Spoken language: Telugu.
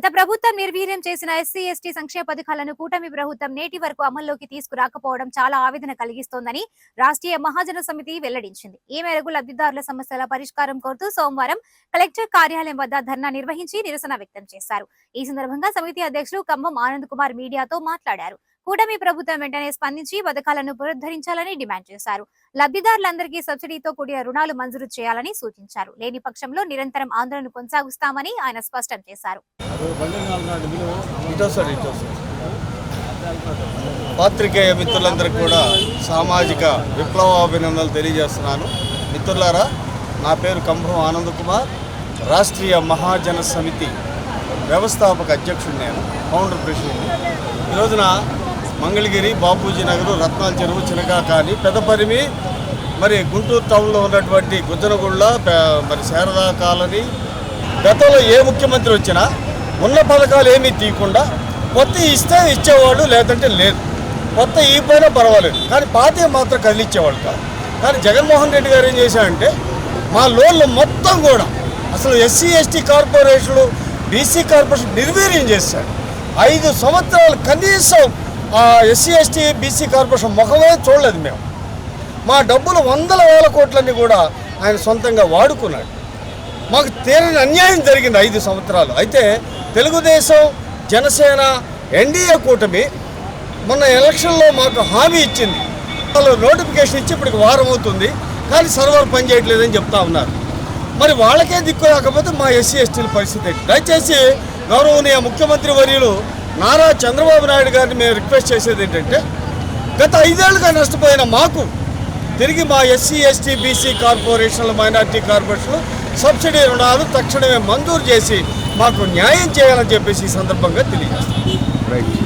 గత ప్రభుత్వం నిర్వీర్యం చేసిన ఎస్సీ ఎస్టీ సంక్షేమ పథకాలను కూటమి ప్రభుత్వం నేటి వరకు అమల్లోకి తీసుకురాకపోవడం చాలా ఆవేదన కలిగిస్తోందని రాష్ట్రీయ మహాజన సమితి వెల్లడించింది. ఈ మేరకు లబ్ధిదారుల సమస్యల పరిష్కారం కోరుతూ సోమవారం కలెక్టర్ కార్యాలయం వద్ద ధర్నా నిర్వహించి నిరసన వ్యక్తం చేశారు. ఈ సందర్భంగా సమితి అధ్యక్షులు ఖమ్మం ఆనంద్ కుమార్ మీడియాతో మాట్లాడారు. కూటమి ప్రభుత్వం వెంటనే స్పందించి పథకాలను పునరుద్ధరించాలని డిమాండ్ చేశారు. లబ్ధిదారులందరికీ సబ్సిడీతో కూడిన రుణాలు మంజూరు చేయాలని సూచించారు. లేని పక్షంలో నిరంతరం ఆందోళన కొనసాగిస్తామని ఆయన స్పష్టం చేశారు. పాత్రికేయ మిత్రులందరికీ కూడా సామాజిక విప్లవాభినందనలు తెలియజేస్తున్నాను. మిత్రులారా నా పేరు కంభం ఆనంద్ కుమార్. రాష్ట్రీయ మహాజన సమితి వ్యవస్థాపక అధ్యక్షుడు నేను ఫౌండర్ ప్రెసిడెంట్ ఈ రోజున మంగళగిరి బాపూజీ నగరు రత్నాల చెరువు చినకాకాని పెదపరిమి మరి గుంటూరు టౌన్లో ఉన్నటువంటి గుజ్జనగుళ్ళ మరి శారదా కాలనీ గతంలో ఏ ముఖ్యమంత్రి వచ్చినా ఉన్న పథకాలు ఏమీ తీయకుండా కొత్త ఇస్తే ఇచ్చేవాడు లేదంటే లేదు. కొత్త ఇపోయినా పర్వాలేదు. కానీ పాతే మాత్రం కదిలిచ్చేవాడు కాదు. కానీ జగన్మోహన్ రెడ్డి గారు ఏం చేశారంటే మా లోన్లు మొత్తం కూడా అసలు ఎస్సీ ఎస్టీ కార్పొరేషన్లు బీసీ కార్పొరేషన్ నిర్వీర్యం చేశాడు ఐదు సంవత్సరాలు కనీసం ఎస్సీ ఎస్టీ బీసీ కార్పొరేషన్ ముఖమే చూడలేదు మేము. మా డబ్బులు వందల వేల కోట్లన్నీ కూడా ఆయన సొంతంగా వాడుకున్నాడు. మాకు తీరని అన్యాయం జరిగింది ఐదు సంవత్సరాలు. అయితే తెలుగుదేశం జనసేన ఎన్డీఏ కూటమి మొన్న ఎలక్షన్లో మాకు హామీ ఇచ్చింది. వాళ్ళు నోటిఫికేషన్ ఇచ్చి ఇప్పటికి వారం అవుతుంది కానీ సర్వర్ పనిచేయట్లేదని చెప్తా ఉన్నారు. మరి వాళ్ళకే దిక్కు రాకపోతే మా ఎస్సీ ఎస్టీల పరిస్థితి దయచేసి గౌరవనీయ ముఖ్యమంత్రి వర్యులు నారా చంద్రబాబు నాయుడు గారిని మేము రిక్వెస్ట్ చేసేది ఏంటంటే గత ఐదేళ్ళుగా నష్టపోయిన మాకు తిరిగి మా ఎస్సీ ఎస్టీ బీసీ కార్పొరేషన్లు మైనార్టీ కార్పొరేషన్లు సబ్సిడీ రుణాలు తక్షణమే మంజూరు చేసి మాకు న్యాయం చేయాలని చెప్పేసి ఈ సందర్భంగా తెలియజేస్తాం.